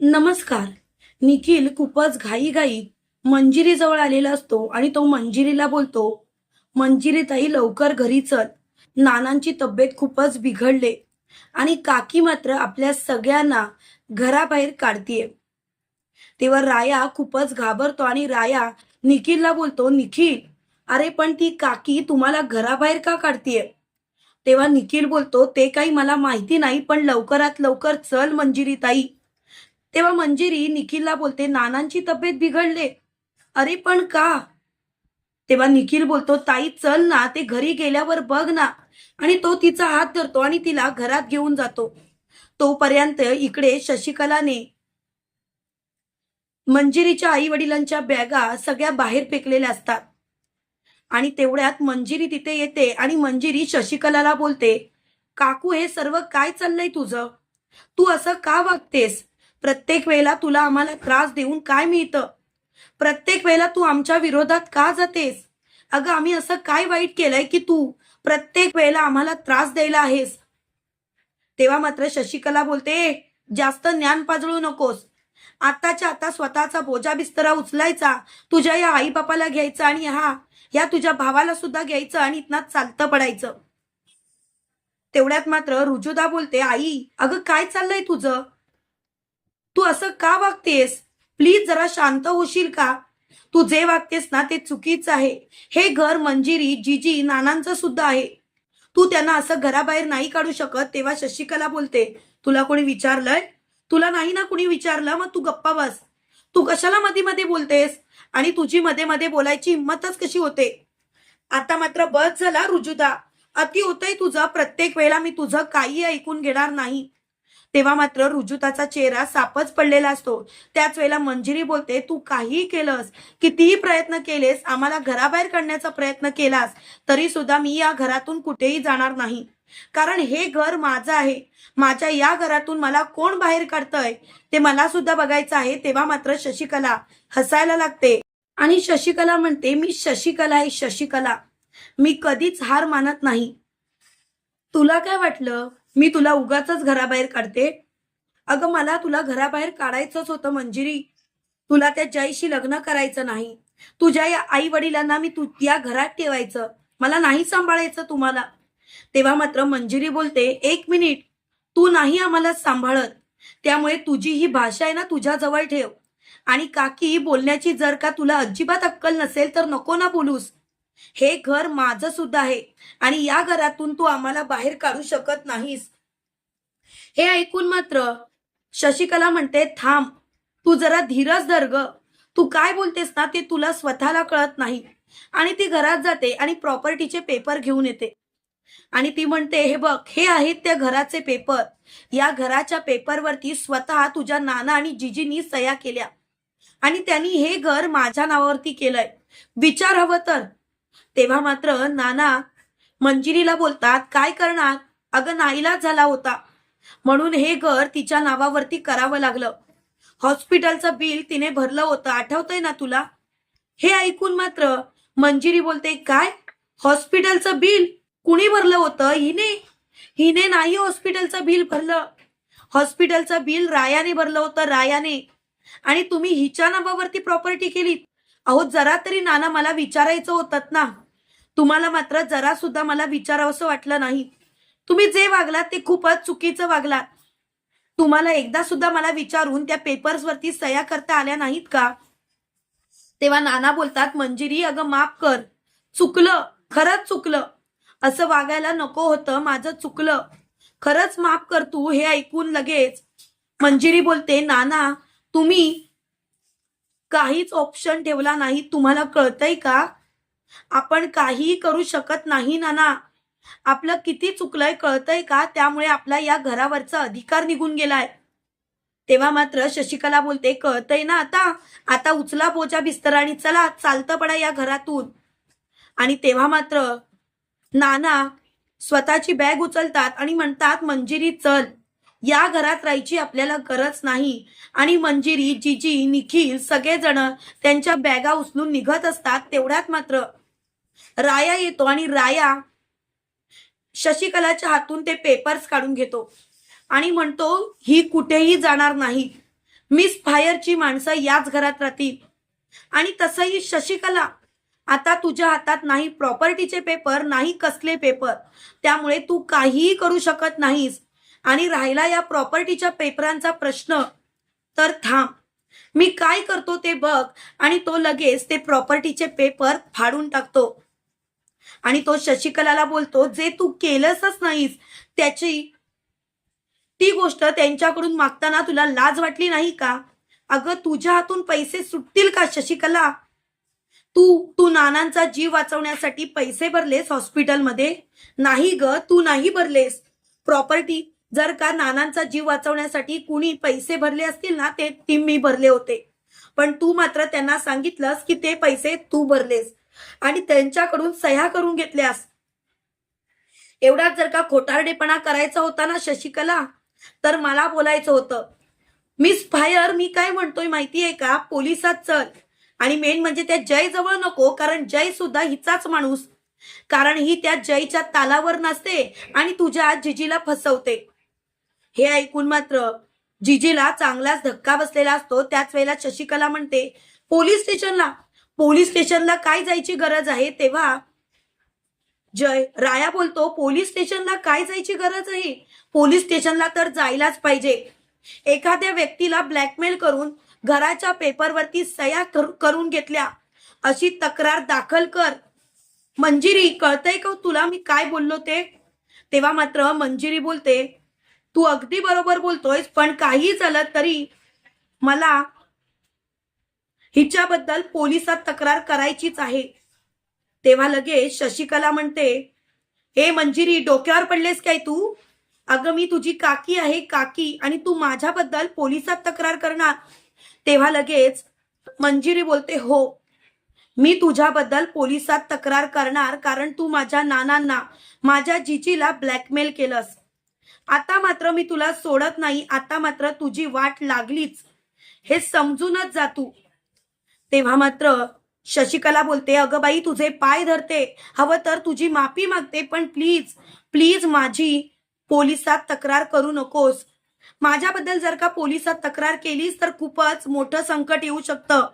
नमस्कार. निखिल खूपच घाईघाई मंजिरीजवळ आलेला असतो आणि तो मंजिरीला बोलतो मंजिरी ताई लवकर घरी चल. नानांची तब्येत खूपच बिघडले आणि काकी मात्र आपल्या सगळ्यांना घराबाहेर काढतीये. तेव्हा राया खूपच घाबरतो आणि राया निखिलला बोलतो निखिल अरे पण ती काकी तुम्हाला घराबाहेर का काढतीये? तेव्हा निखिल बोलतो ते काही मला माहिती नाही पण लवकरात लवकर चल मंजिरीताई. तेव्हा मंजिरी निखिलला बोलते नानांची तब्येत बिघडले. अरे पण का? तेव्हा निखिल बोलतो ताई चल ना ते घरी गेल्यावर बघ ना. आणि तो तिचा हात धरतो आणि तिला घरात घेऊन जातो. तोपर्यंत इकडे शशिकलाने मंजिरीच्या आई वडिलांच्या बॅगा सगळ्या बाहेर फेकलेल्या असतात. आणि तेवढ्यात मंजिरी तिथे येते आणि मंजिरी शशिकलाला बोलते काकू हे सर्व काय चाललंय तुझं? तू असं का वागतेस? प्रत्येक वेळेला तुला आम्हाला त्रास देऊन काय मिळतं? प्रत्येक वेळेला तू आमच्या विरोधात का जातेस? अगं आम्ही असं काय वाईट केलंय की तू प्रत्येक वेळेला आम्हाला त्रास द्यायला आहेस? तेव्हा मात्र शशिकला बोलते जास्त ज्ञान पाजळू नकोस. आताच्या आता स्वतःचा बोजा बिस्तरा उचलायचा तुझ्या या आई बापाला घ्यायचा आणि हा या तुझ्या भावाला सुद्धा घ्यायचं आणि इथनं चालतं पडायचं. तेवढ्यात मात्र रुजुदा बोलते आई अगं काय चाललंय तुझं? तू असं का वागतेस? प्लीज जरा शांत होशील का? तू जे वागतेस ना ते चुकीचं आहे. हे घर मंजिरी जिजी नानांचं सुद्धा आहे. तू त्यांना असं घराबाहेर नाही काढू शकत तेव्हा शशिकला बोलते तुला कोणी विचारलंय? तुला नाही ना कुणी विचारलं? मग तू गप्पा बस. तू कशाला मध्ये मध्ये बोलतेस? आणि तुझी मध्ये मध्ये बोलायची हिंमतच कशी होते? आता मात्र बस झाला रुजुदा. अति होतंय तुझं प्रत्येक वेळेला मी तुझं काही ऐकून घेणार नाही. तेव्हा मात्र रुजुताचा चेहरा सापच पडलेला असतो. त्याच वेळेला मंजिरी बोलते तू काहीही केलंस कितीही प्रयत्न केलेस आम्हाला घराबाहेर काढण्याचा प्रयत्न केलास तरी सुद्धा मी या घरातून कुठेही जाणार नाही. कारण हे घर माझं आहे. माझ्या या घरातून मला कोण बाहेर काढतंय? ते मला सुद्धा बघायचं आहे. तेव्हा मात्र शशिकला हसायला लागते. आणि शशिकला म्हणते मी शशिकला आहे शशिकला. मी कधीच हार मानत नाही. तुला काय वाटलं? मी तुला उगाच घराबाहेर काढते. अगं मला तुला घराबाहेर काढायचंच होतं मंजिरी. तुला त्या जयशी लग्न करायचं नाही. तुझ्या या आई वडिलांना मी तू या घरात ठेवायचं. मला नाही सांभाळायचं तुम्हाला. तेव्हा मात्र मंजिरी बोलते एक मिनिट. तू नाही आम्हाला सांभाळत. त्यामुळे तुझी ही भाषा आहे ना तुझ्या जवळ ठेव. आणि काकी बोलण्याची जर का तुला अजिबात अक्कल नसेल तर नको ना बोलूस. हे घर माझं सुद्धा आहे. आणि या घरातून तू आम्हाला बाहेर काढू शकत नाहीस. हे ऐकून मात्र शशिकला म्हणते थांब तू जरा धीरज धर ग. तू काय बोलतेस ना ते तुला स्वतःला कळत नाही. आणि ती घरात जाते आणि प्रॉपर्टीचे पेपर घेऊन येते. आणि ती म्हणते हे बघ हे आहेत त्या घराचे पेपर. या घराच्या पेपरवरती स्वतः तुझ्या नाना आणि जिजीनी सह्या केल्या. आणि त्यांनी हे घर माझ्या नावावरती केलंय. विचार हवं तर तेव्हा मात्र नाना मंजिरीला बोलतात काय करणार? अगं नाईलाज झाला होता. म्हणून हे घर तिच्या नावावरती करावं लागलं. हॉस्पिटलचं बिल तिने भरलं होतं. आठवतंय ना तुला? हे ऐकून मात्र मंजिरी बोलते काय? हॉस्पिटलचं बिल कुणी भरलं होतं? हिने? हिने नाही हॉस्पिटलचं बिल भरलं. हॉस्पिटलचं बिल रायाने भरलं होतं रायाने. आणि तुम्ही हिच्या नावावरती प्रॉपर्टी केली अहो जरा तरी नाना मला विचारायचं होतं ना. तुम्हाला मात्र जरा सुद्धा मला विचारावंसं वाटलं नाही. तुम्ही जे वागलात ते खूपच चुकीचं वागलात तुम्हाला एकदा सुद्धा मला विचारून त्या पेपर्स वरती सह्या करता आल्या नाहीत का? तेव्हा नाना बोलतात मंजिरी अगं माफ कर. चुकलं खरंच चुकलं. असं वागायला नको होतं माझं चुकलं. खरंच माफ कर तू हे ऐकून लगेच. मंजिरी बोलते नाना तुम्ही काहीच ऑप्शन ठेवला नाही. तुम्हाला कळतंय का? आपण काहीही करू शकत नाही नाना. आपलं किती चुकलंय कळतंय का? त्यामुळे आपला या घरावरचा अधिकार निघून गेलाय. तेव्हा मात्र शशिकला बोलते कळतंय ना आता? आता उचला पोचा बिस्तर आणि चला चालतं पडा या घरातून. आणि तेव्हा मात्र नाना स्वतःची बॅग उचलतात आणि म्हणतात मंजिरी चल. या घरात राहायची आपल्याला गरज नाही. आणि मंजिरी जिजी निखिल सगळेजण त्यांच्या बॅगा उचलून निघत असतात. तेवढ्यात मात्र राया येतो आणि राया शशिकलाच्या हातून ते पेपर्स काढून घेतो. आणि म्हणतो ही कुठेही जाणार नाही. मिस फायरची माणसं याच घरात राहतील. आणि तसंही शशिकला आता तुझ्या हातात नाही. प्रॉपर्टीचे पेपर नाही कसले पेपर त्यामुळे तू काहीही करू शकत नाहीस. आणि राहिला या प्रॉपर्टीच्या पेपरांचा प्रश्न तर थांब. मी काय करतो ते बघ आणि तो लगेच ते प्रॉपर्टीचे पेपर फाडून टाकतो. आणि तो शशिकलाला बोलतो जे तू केलंसच नाहीस त्याची ती गोष्ट त्यांच्याकडून मागताना तुला लाज वाटली नाही का? अगं तुझ्या हातून पैसे सुटतील का शशिकला? तू तू नानांचा जीव वाचवण्यासाठी पैसे भरलेस हॉस्पिटलमध्ये? नाही ग तू नाही भरलेस. प्रॉपर्टी जर का नानांचा जीव वाचवण्यासाठी कुणी पैसे भरले असतील ना ते ती मी भरले होते. पण तू मात्र त्यांना सांगितलंस की ते पैसे तू भरलेस. आणि त्यांच्याकडून सह्या करून घेतल्यास. एवढा जर का खोटारडेपणा करायचा होता ना शशिकला तर मला बोलायचं होतं. मिस फायर मी काय म्हणतोय माहितीये का? पोलिसात चल. आणि मेन म्हणजे त्या जय जवळ नको कारण जय सुद्धा हिचाच माणूस. कारण ही त्या जयच्या तालावर नसते आणि तुझ्या जिजीला फसवते. हे ऐकून मात्र जिजीला चांगलाच धक्का बसलेला असतो. त्याच वेळेला शशिकला म्हणते पोलीस स्टेशनला पोलीस स्टेशनला काय जायची गरज आहे? तेव्हा जय राया बोलतो पोलीस स्टेशनला काय जायची गरज आहे? पोलीस स्टेशनला तर जायलाच पाहिजे. एखाद्या व्यक्तीला ब्लॅकमेल करून घराच्या पेपरवरती सह्या करून घेतल्या. अशी तक्रार दाखल कर. मंजिरी कळतंय का तुला मी काय बोललो ते? तेव्हा मात्र मंजिरी बोलते तू अगदी बरोबर बोलतोयस पण काही झालं तरी मला हिच्याबद्दल पोलिसात तक्रार करायचीच आहे. तेव्हा लगेच शशिकला म्हणते हे मंजिरी डोक्यावर पडलेस काय तू? अगं मी तुझी काकी आहे काकी आणि तू माझ्याबद्दल पोलिसात तक्रार करणार. तेव्हा लगेच मंजिरी बोलते हो मी तुझ्याबद्दल पोलिसात तक्रार करणार कारण तू माझ्या नानांना माझ्या जिजीला ब्लॅकमेल केलंस. आता मात्र मी तुला सोडत नाही आता मात्र तुझी वाट लागलीच. हे समजूनच जा तू. तेव्हा मात्र शशिकला बोलते अगं बाई तुझे पाय धरते. हवं तर तुझी माफी मागते पण प्लीज प्लीज माझी पोलिसात तक्रार करू नकोस. माझ्याबद्दल जर का पोलिसात तक्रार केलीस तर खूपच मोठं संकट येऊ शकतं.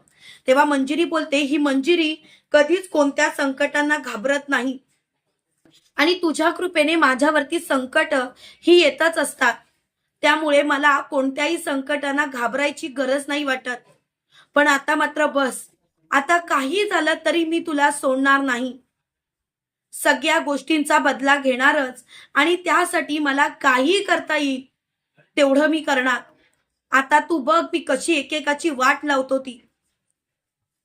तेव्हा मंजिरी बोलते ही मंजिरी कधीच कोणत्या संकटांना घाबरत नाही. आणि तुझ्या कृपेने माझ्यावरती संकट ही येतच असतात. त्यामुळे मला कोणत्याही संकटांना घाबरायची गरज नाही वाटत. पण आता मात्र बस. आता काही झालं तरी मी तुला सोडणार नाही. सगळ्या गोष्टींचा बदला घेणारच आणि त्यासाठी मला काही करता येईल तेवढं मी करणार. आता तू बघ मी कशी एकेकाची वाट लावतो ती.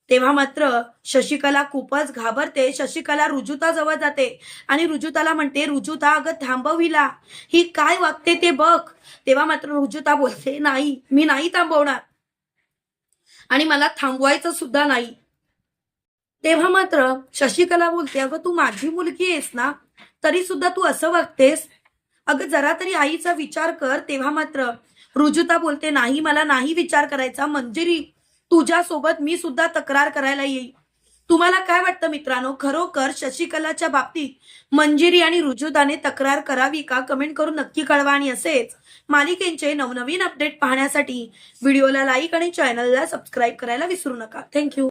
तेव्हा मात्र शशिकला खूपच घाबरते. शशिकला रुजुता जवळ जाते आणि रुजुताला म्हणते रुजुता अगं थांबविला. ही काय वागते ते बघ. तेव्हा मात्र रुजुता बोलते नाही मी नाही थांबवणार. आणि मला थांबवायचं सुद्धा नाही. तेव्हा मात्र शशिकला बोलते अगं तू माझी मुलगी आहेस ना तरी सुद्धा तू असं वागतेस? अगं जरा तरी आईचा विचार कर. तेव्हा मात्र रुजुता बोलते नाही मला नाही विचार करायचा मंजिरी. तुझ्यासोबत मी सुद्धा तक्रार करायला येईल. तुम्हाला काय वाटतं मित्रांनो? खरोखर शशिकलाच्या बाबतीत मंजिरी आणि रुजुदाने तक्रार करावी का? कमेंट करून नक्की कळवा आणि असेच मालिकेंचे नवनवीन अपडेट पाहण्यासाठी व्हिडिओला लाईक आणि चॅनलला सबस्क्राईब करायला विसरू नका. थँक्यू.